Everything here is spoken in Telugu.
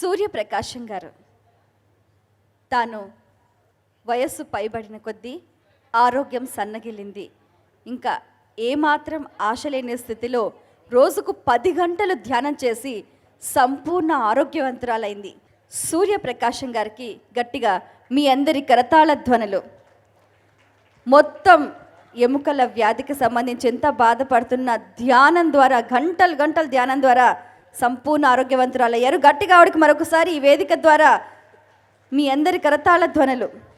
సూర్యప్రకాశం గారు. తాను వయస్సు పైబడిన కొద్దీ ఆరోగ్యం సన్నగిల్లింది ఇంకా ఏమాత్రం ఆశ లేని స్థితిలో రోజుకు పది గంటలు ధ్యానం చేసి సంపూర్ణ ఆరోగ్యవంతురాలైంది. సూర్యప్రకాశం గారికి గట్టిగా మీ అందరి కరతాళ ధ్వనులు. మొత్తం ఎముకల వ్యాధికి సంబంధించి ఎంత బాధపడుతున్న ధ్యానం ద్వారా గంటలు గంటలు ధ్యానం ద్వారా సంపూర్ణ ఆరోగ్యవంతురాలయ్యారు. గట్టిగా ఆవిడకి మరొకసారి ఈ వేదిక ద్వారా మీ అందరి కరతాళ ధ్వనులు.